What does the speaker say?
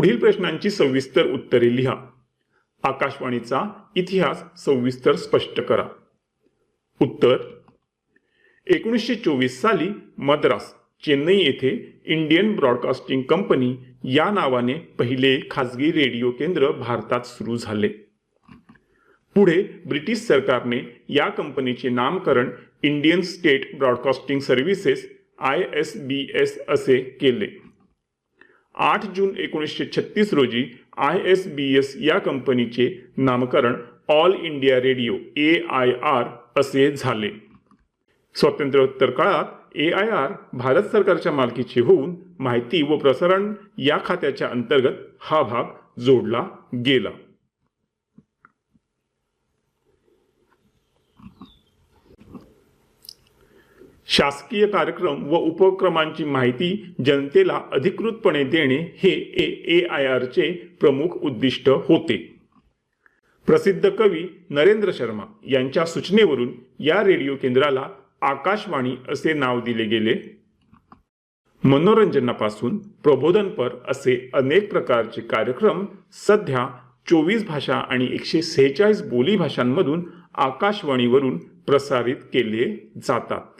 पुढील प्रश्नांची सविस्तर उत्तरे लिहा. आकाशवाणीचा इतिहास सविस्तर स्पष्ट करा. उत्तर एकोणीसशे चोवीस साली मद्रास चेन्नई येथे इंडियन ब्रॉडकास्टिंग कंपनी या नावाने पहिले खाजगी रेडिओ केंद्र भारतात सुरू झाले. पुढे ब्रिटिश सरकारने या कंपनीचे नामकरण Indian state broadcasting services I S B S असे केले. आठ जून एकोणीसशे छत्तीस रोजी आय एस बी एस या कंपनीचे नामकरण All India Radio A I R असे झाले. स्वातंत्र्योत्तर काळात ए आय आर भारत सरकारच्या मालकीची होऊन माहिती व प्रसारण या खात्याच्या अंतर्गत हा भाग जोडला गेला. शासकीय कार्यक्रम व उपक्रमांची माहिती जनतेला अधिकृतपणे देणे हे ए ए आय आरचे प्रमुख उद्दिष्ट होते. प्रसिद्ध कवी नरेंद्र शर्मा यांच्या सूचनेवरून या रेडिओ केंद्राला आकाशवाणी असे नाव दिले गेले. मनोरंजनापासून प्रबोधनपर असे अनेक प्रकारचे कार्यक्रम सध्या चोवीस भाषा आणि एकशे सेहेचाळीस बोली भाषांमधून आकाशवाणीवरून प्रसारित केले जातात.